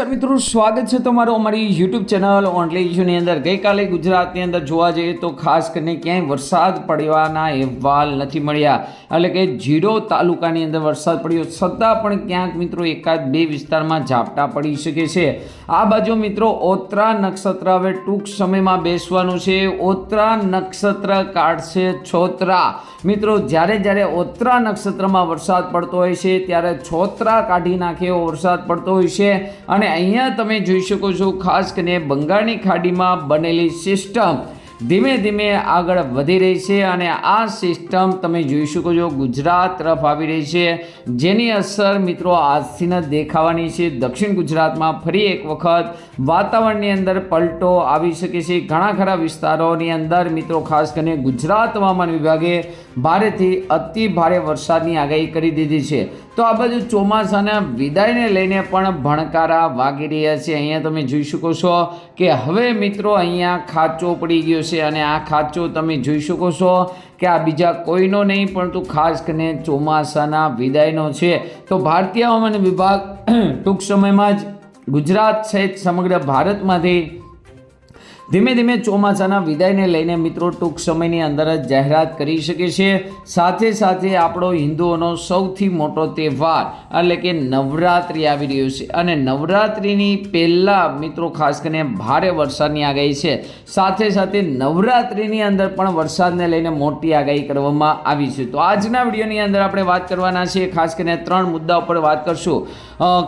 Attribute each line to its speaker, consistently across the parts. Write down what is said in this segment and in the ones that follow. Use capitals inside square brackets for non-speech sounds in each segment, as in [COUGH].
Speaker 1: નમસ્કાર મિત્રો, સ્વાગત છે તમારું અમારી યુટ્યુબ ચેનલ ઓનલી ઇશ્યુની અંદર. ગઈકાલે ગુજરાતની અંદર જોવા જઈએ તો ખાસ કરીને ક્યાંય વરસાદ પડવાના અહેવાલ નથી મળ્યા. એટલે કે જીરો તાલુકાની અંદર વરસાદ પડ્યો છતાં પણ ક્યાંક મિત્રો એકાદ બે વિસ્તારમાં ઝાપટા પડી શકે છે. આ બાજુ મિત્રો, ઓત્રા નક્ષત્ર હવે ટૂંક સમયમાં બેસવાનું છે. ઓત્રા નક્ષત્ર કાઢશે છોતરા. મિત્રો, જ્યારે જ્યારે ઓત્રા નક્ષત્રમાં વરસાદ પડતો હોય છે, ત્યારે છોતરા કાઢી નાખે એવો વરસાદ પડતો હોય છે. અને અહીંયા તમે જોઈ શકો છો, ખાસ કરીને બંગાળની ખાડીમાં બનેલી સિસ્ટમ ધીમે ધીમે આગળ વધી રહી છે અને આ સિસ્ટમ તમે જોઈ શકો છો, ગુજરાત તરફ આવી રહી છે. જેની અસર મિત્રો આજથી ન દેખાવાની છે. દક્ષિણ ગુજરાતમાં ફરી એક વખત વાતાવરણની અંદર પલટો આવી શકે છે. ઘણા ખરા વિસ્તારોની અંદર મિત્રો ખાસ કરીને ગુજરાત હવામાન વિભાગે ભારેથી અતિ ભારે વરસાદની આગાહી કરી દીધી છે. તો આ બાજુ ચોમાસાના વિદાયને લઈને પણ ભણકારા વાગી રહ્યા છે. અહીંયા તમે જોઈ શકો છો કે હવે મિત્રો અહીંયા ખાચો પડી ગયો છે અને આ ખાચો તમે જોઈ શકો છો કે આ બીજા કોઈનો નહીં, પરંતુ ખાસ કરીને ચોમાસાના વિદાયનો છે. તો ભારતીય હવામાન વિભાગ ટૂંક સમયમાં જ ગુજરાત સહિત સમગ્ર ભારતમાંથી ધીમે ધીમે ચોમાસાના વિદાયને લઈને મિત્રો ટૂંક સમયની અંદર જ જાહેરાત કરી શકે છે. સાથે સાથે આપણો હિન્દુઓનો સૌથી મોટો તહેવાર, એટલે કે નવરાત્રિ આવી રહ્યો છે. અને નવરાત્રિની પહેલાં મિત્રો ખાસ કરીને ભારે વરસાદની આગાહી છે. સાથે સાથે નવરાત્રિની અંદર પણ વરસાદને લઈને મોટી આગાહી કરવામાં આવી છે. તો આજના વિડીયોની અંદર આપણે વાત કરવાના છીએ ખાસ કરીને ત્રણ મુદ્દા ઉપર વાત કરશું.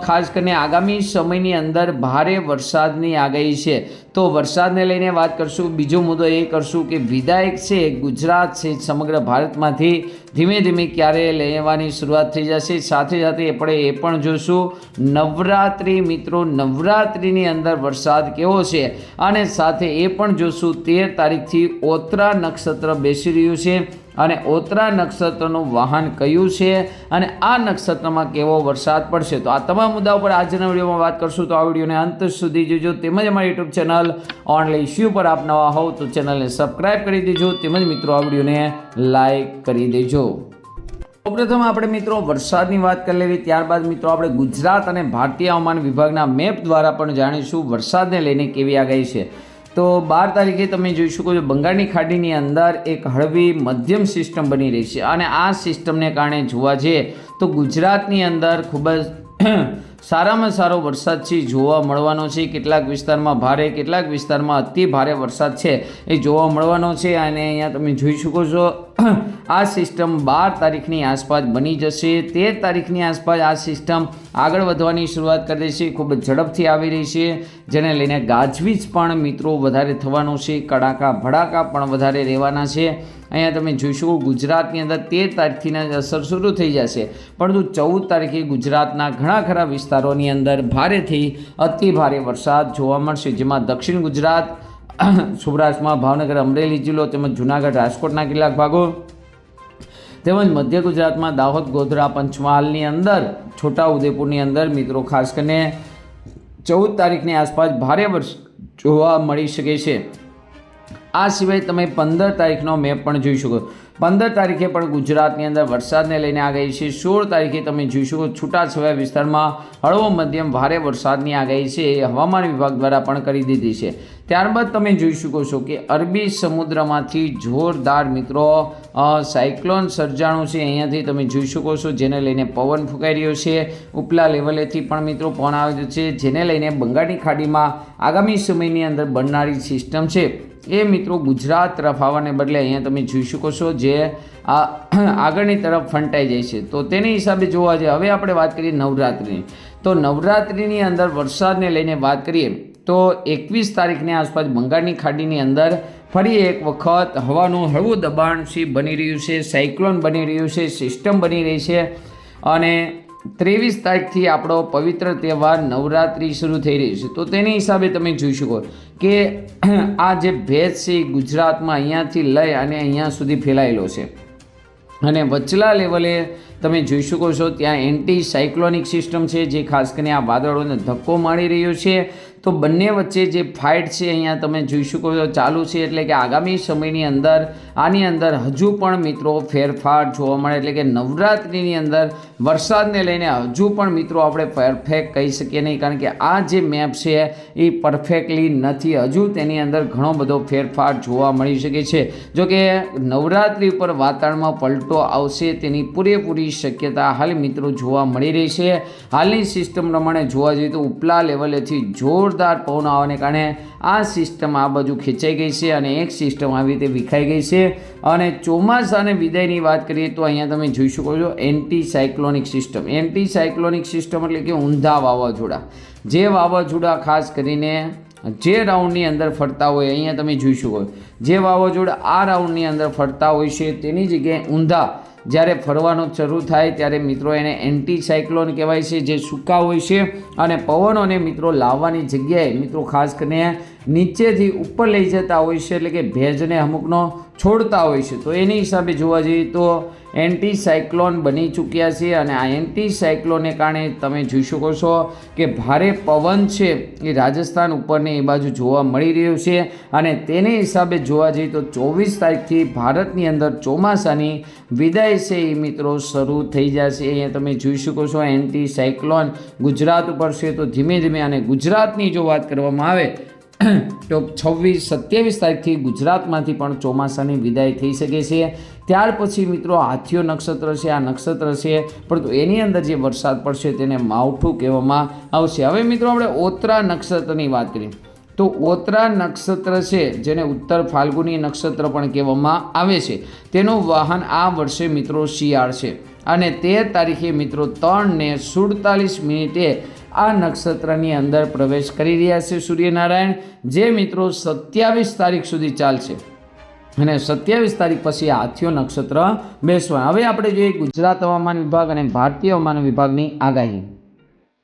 Speaker 1: ખાસ કરીને આગામી સમયની અંદર ભારે વરસાદની આગાહી છે. તો વરસાદને લઈને વાત કરશું. બીજો મુદ્દો એ કરશું કે વિધાયક છે, ગુજરાત છે, સમગ્ર ભારતમાંથી ધીમે ધીમે ક્યારે લેવાની શરૂઆત થઈ જશે. સાથે સાથે આપણે એ પણ જોશું, નવરાત્રિ મિત્રો, નવરાત્રિની અંદર વરસાદ કેવો છે? અને સાથે એ પણ જોશું, તેર તારીખથી ઓત્રા નક્ષત્ર બેસી રહ્યું છે. અને ઓતરા નક્ષત્રનું વાહન કયું છે? અને આ નક્ષત્રમાં કેવો વરસાદ પડશે? તો આ તમામ મુદ્દા ઉપર આજના વિડીયોમાં વાત કરશું. તો આ વિડીયોને અંત સુધી જોજો. તેમજ અમારી યુટ્યુબ ચેનલ ઓનલી ઇશ્યુ પર આપ નવા હોવ તો ચેનલને સબસ્ક્રાઈબ કરી દેજો. તેમજ મિત્રો, આ વિડીયોને લાઈક કરી દેજો. સૌપ્રથમ આપણે મિત્રો વરસાદની વાત કરી લેવી. ત્યારબાદ મિત્રો આપણે ગુજરાત અને ભારતીય હવામાન વિભાગના મેપ દ્વારા પણ જાણીશું વરસાદને લઈને કેવી આગાહી છે. તો બાર તારીખે તમે જોઈ શકો છો, બંગાળની ખાડીની અંદર એક હળવી મધ્યમ સિસ્ટમ બની રહી છે. અને આ સિસ્ટમને કારણે જોવા જઈએ તો ગુજરાતની અંદર ખૂબ જ [CLEARS THROAT] સારામાં સારો વરસાદ છે, જોવા મળવાનો છે. કેટલાક વિસ્તારમાં ભારે, કેટલાક વિસ્તારમાં અતિ ભારે વરસાદ છે એ જોવા મળવાનો છે. અને અહીંયા તમે જોઈ શકો છો આ સિસ્ટમ બાર તારીખની આસપાસ બની જશે. તેર તારીખની આસપાસ આ સિસ્ટમ આગળ વધવાની શરૂઆત કરી છે ખૂબ જ ઝડપથી આવી રહી છે. જેને લઈને ગાજવીજ પણ મિત્રો વધારે થવાનું છે. કડાકા ભડાકા પણ વધારે રહેવાના છે. અહીંયા તમે જોઈશો ગુજરાતની અંદર તેર તારીખથી અસર શરૂ થઈ જશે. પરંતુ ચૌદ તારીખે ગુજરાતના ઘણા ખરા વિસ્તારોની અંદર ભારેથી અતિ ભારે વરસાદ જોવા મળશે. જેમાં દક્ષિણ ગુજરાત [COUGHS] સૌરાષ્ટ્રમાં ભાવનગર અમરેલી જિલ્લો તેમજ જૂનાગઢ રાજકોટના કેટલાક ભાગો. તેમજ મધ્ય ગુજરાતમાં દાહોદ, ગોધરા, પંચમહાલની અંદર છોટા ઉદેપુરની અંદર મિત્રો, ખાસ કરીને ચૌદ તારીખની આસપાસ ભારે વર્ષ જોવા મળી શકે છે. આ સિવાય તમે પંદર તારીખનો મેપ પણ જોઈ શકો. પંદર તારીખે પણ ગુજરાતની અંદર વરસાદને લઈને આગાહી છે. સોળ તારીખે તમે જોઈ શકો છૂટાછવાયા વિસ્તારમાં હળવો મધ્યમ ભારે વરસાદની આગાહી છે. એ હવામાન વિભાગ દ્વારા પણ કરી દીધી છે. ત્યારબાદ તમે જોઈ શકો છો કે અરબી સમુદ્રમાંથી જોરદાર મિત્રો સાયક્લોન સર્જાણું છે. અહીંયાથી તમે જોઈ શકો છો જેને લઈને પવન ફૂંકાઈ રહ્યો છે. ઉપલા લેવલેથી પણ મિત્રો પવન આવે છે, જેને લઈને બંગાળની ખાડીમાં આગામી સમયની અંદર બનનારી સિસ્ટમ છે. એ મિત્રો ગુજરાત તરફ આવવાને બદલે અહીંયા તમે જોઈ શકો છો જે આ [CLEARS THROAT] આગળની તરફ ફંટાઈ જાય છે. તો તેની હિસાબે જોવા જઈએ, હવે આપણે વાત કરીએ નવરાત્રિની. તો નવરાત્રિની અંદર વરસાદને લઈને વાત કરીએ, તો એકવીસ તારીખની આસપાસ બંગાળની ખાડીની અંદર ફરી એક વખત હવાનું હળવું દબાણ બની રહ્યું છે, સાયક્લોન બની રહ્યું છે, સિસ્ટમ બની રહી છે અને ત્રેવીસ તારીખથી આપણો પવિત્ર તહેવાર નવરાત્રિ શરૂ થઈ રહી છે. તો તેની હિસાબે તમે જોઈ શકો કે આ જે ભેદ છે એ ગુજરાતમાં અહીંયાથી લઈ અને અહીંયા સુધી ફેલાયેલો છે. અને વચલા લેવલે તમે જોઈ શકો છો ત્યાં એન્ટી સાયક્લોનિક સિસ્ટમ છે, જે ખાસ કરીને આ વાદળોને ધક્કો મારી રહ્યો છે. તો બંને વચ્ચે જે ફાઇટ છે અહીંયા તમે જોઈ શકો છો, ચાલુ છે એટલે કે આગામી સમયની અંદર, આની અંદર હજુ પણ મિત્રો ફેરફાર જોવા મળે એટલે કે નવરાત્રિની અંદર વરસાદને લઈને હજુ પણ મિત્રો આપણે પરફેક્ટ કહી શકીએ નહીં, કારણ કે આ જે મેપ છે એ પરફેક્ટલી નથી. હજુ તેની અંદર ઘણો બધો ફેરફાર જોવા મળી શકે છે. જો કે નવરાત્રિ ઉપર વાતાવરણમાં પલટો આવશે તેની પૂરેપૂરી શક્યતા હાલ મિત્રો જોવા મળી રહી છે. હાલની સિસ્ટમ પ્રમાણે જોવા જઈએ તો ઉપલા લેવલેથી જોરદાર પવન આવવાને કારણે આ સિસ્ટમ આ બાજુ ખેંચાઈ ગઈ છે અને એક સિસ્ટમ આવી રીતે વિખાઈ ગઈ છે. અને ચોમાસાને વિદાયની વાત કરીએ તો અહીંયા તમે જોઈ શકો છો anti cyclonic system anti cyclonic system એટલે કે ઊંધા વાવાઝોડા. જે વાવાઝોડા ખાસ કરીને જે રાઉન્ડની અંદર ફરતા હોય અહીંયા તમે જોઈ શકો જે વાવાઝોડા આ રાઉન્ડની અંદર ફરતા હોય છે તેની જગ્યાએ ઊંધા જ્યારે ફરવાનું શરૂ થાય ત્યારે મિત્રો એને એન્ટી સાયક્લોન કહેવાય છે, જે સૂકા હોય છે અને પવનોને મિત્રો લાવવાની જગ્યાએ મિત્રો ખાસ કરીને નીચેથી ઉપર લઈ જતા હોય છે, એટલે કે ભેજને અમુકનો છોડતા હોય છે. તો એની હિસાબે જોવા જઈએ તો એન્ટી સાયક્લોન બની ચૂક્યા છે અને આ એન્ટી સાયક્લોનને કારણે તમે જોઈ શકો છો કે ભારે પવન છે એ રાજસ્થાન ઉપરની એ બાજુ જોવા મળી રહ્યું છે અને તેને હિસાબે જોવા જઈએ તો ચોવીસ તારીખથી ભારતની અંદર ચોમાસાની વિદાય છે એ મિત્રો, શરૂ થઈ જશે. અહીંયા તમે જોઈ શકો છો એન્ટી સાયક્લોન ગુજરાત ઉપર છે. તો ધીમે ધીમે અને ગુજરાતની જો વાત કરવામાં આવે તો છવ્વીસ, સત્યાવીસ તારીખથી ગુજરાતમાંથી પણ ચોમાસાની વિદાય થઈ શકે છે. ત્યાર પછી મિત્રો હાથીઓ નક્ષત્ર છે, આ નક્ષત્ર છે, પરંતુ એની અંદર જે વરસાદ પડશે તેને માવઠું કહેવામાં આવશે. હવે મિત્રો આપણે ઓતરા નક્ષત્રની વાત કરીએ. તો ઓતરા નક્ષત્ર છે, જેને ઉત્તર ફાલ્ગુની નક્ષત્ર પણ કહેવામાં આવે છે. તેનું વાહન આ વર્ષે મિત્રો શિયાળ છે. અને તેર તારીખે મિત્રો ત્રણને સુડતાલીસ મિનિટે આ નક્ષત્રની અંદર પ્રવેશ કરી રહ્યા છે સૂર્યનારાયણ. જે મિત્રો સત્યાવીસ તારીખ સુધી ચાલશે. અને સત્યાવીસ તારીખ પછી હાથીઓ નક્ષત્ર બેસવા. હવે આપણે જોઈએ ગુજરાત હવામાન વિભાગ અને ભારતીય હવામાન વિભાગની આગાહી.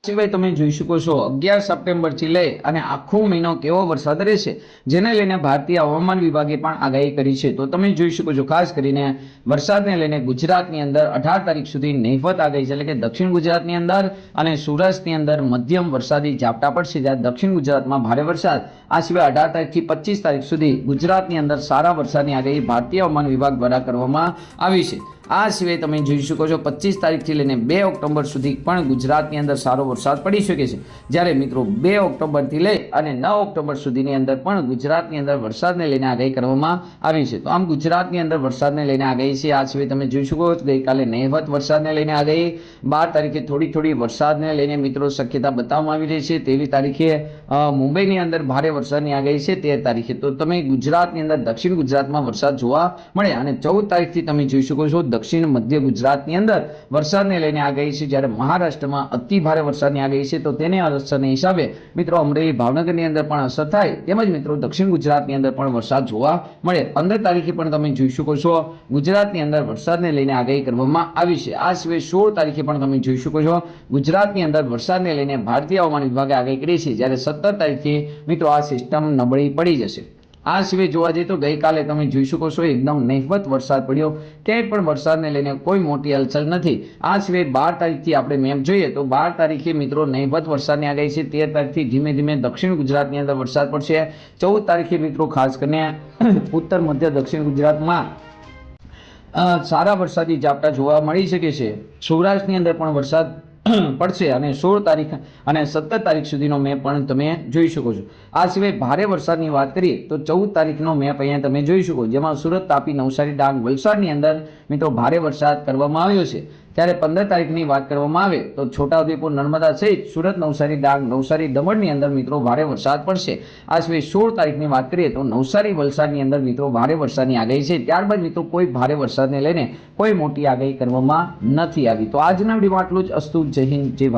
Speaker 1: સિવાય તમે જોઈ શકો છો, અગિયાર સપ્ટેમ્બરથી લઈ અને આખો મહિનો કેવો વરસાદ રહેશે, જેને લઈને ભારતીય હવામાન વિભાગે પણ આગાહી કરી છે. તો તમે જોઈ શકો છો, ખાસ કરીને વરસાદને લઈને ગુજરાતની અંદર અઢાર તારીખ સુધી નહિવત આગાહી છે. એટલે કે દક્ષિણ ગુજરાતની અંદર અને સૌરાષ્ટ્રની અંદર મધ્યમ વરસાદી ઝાપટા પડશે. જ્યારે દક્ષિણ ગુજરાતમાં ભારે વરસાદ, આ સિવાય અઢાર તારીખથી પચીસ તારીખ સુધી ગુજરાતની અંદર સારા વરસાદની આગાહી ભારતીય હવામાન વિભાગ દ્વારા કરવામાં આવી છે. આ સિવાય તમે જોઈ શકો છો પચીસ તારીખથી લઈને બે ઓક્ટોબર સુધી પણ ગુજરાતની અંદર સારો વરસાદ પડી શકે છે. જ્યારે મિત્રો બે ઓક્ટોબરથી લઈ અને નવ ઓક્ટોબર સુધીની અંદર પણ ગુજરાતની અંદર વરસાદને લઈને આગાહી કરવામાં આવી છે. તો આમ ગુજરાતની અંદર વરસાદને લઈને આગાહી છે. આ સિવાય તમે જોઈ શકો છો ગઈકાલે નહિવત વરસાદને લઈને આગાહી. બાર તારીખે થોડી થોડી વરસાદને લઈને મિત્રો શક્યતા બતાવવામાં આવી રહી છે. તેવી તારીખે મુંબઈની અંદર ભારે વરસાદની આગાહી છે. તેર તારીખે તો તમે ગુજરાતની અંદર દક્ષિણ ગુજરાતમાં વરસાદ જોવા મળે અને ચૌદ તારીખથી તમે જોઈ શકો છો દક્ષિણ મધ્ય ગુજરાતની અંદર વરસાદને લઈને આગાહી છે. જ્યારે મહારાષ્ટ્રમાં અતિ ભારે વરસાદની આગાહી છે, તો તેને અસરને હિસાબે મિત્રો અમરેલી, ભાવનગરની અંદર પણ અસર થાય. તેમજ મિત્રો દક્ષિણ ગુજરાતની અંદર પણ વરસાદ જોવા મળે. પંદર તારીખે પણ તમે જોઈ શકો છો, ગુજરાતની અંદર વરસાદને લઈને આગાહી કરવામાં આવી છે. આ સિવાય સોળ તારીખે પણ તમે જોઈ શકો છો, ગુજરાતની અંદર વરસાદને લઈને ભારતીય હવામાન વિભાગે આગાહી કરી છે. જ્યારે સત્તર તારીખે મિત્રો આ સિસ્ટમ નબળી પડી જશે. આ સિવાય જોવા જઈએ તો ગઈકાલે તમે જોઈ શકો છો, એકદમ નહિવત વરસાદ પડ્યો. ક્યાંય પણ વરસાદને લઈને કોઈ મોટી હલચલ નથી. આ સિવાય બાર તારીખથી આપણે મેપ જોઈએ તો બાર તારીખે મિત્રો નહિવત વરસાદની આગાહી છે. તેર તારીખથી ધીમે ધીમે દક્ષિણ ગુજરાતની અંદર વરસાદ પડશે. ચૌદ તારીખે મિત્રો ખાસ કરીને ઉત્તર, મધ્ય, દક્ષિણ ગુજરાતમાં સારા વરસાદી ઝાપટા જોવા મળી શકે છે. સૌરાષ્ટ્રની અંદર પણ વરસાદ પડશે અને સોળ તારીખ અને સત્તર તારીખ સુધીનો મેપ પણ તમે જોઈ શકો છો. આ સિવાય ભારે વરસાદની વાત કરીએ તો ચૌદ તારીખનો મેપ અહીંયા તમે જોઈ શકો. જેમાં સુરત, તાપી, નવસારી, ડાંગ, વલસાડની અંદર મિત્રો ભારે વરસાદ કરવામાં આવ્યો છે. ત્યારે પંદર તારીખની વાત કરવામાં આવે તો છોટાઉદેપુર નર્મદા સહિત સુરત, નવસારી, ડાંગ, નવસારી દમણની અંદર મિત્રો ભારે વરસાદ પડશે. આ સિવાય સોળ તારીખની વાત કરીએ તો નવસારી, વલસાડની અંદર મિત્રો ભારે વરસાદની આગાહી છે. ત્યારબાદ મિત્રો કોઈ ભારે વરસાદને લઈને કોઈ મોટી આગાહી કરવામાં નથી આવી. તો આજના વિડીયોમાં આટલું જ. અસ્તુ જય હિન્દ, જય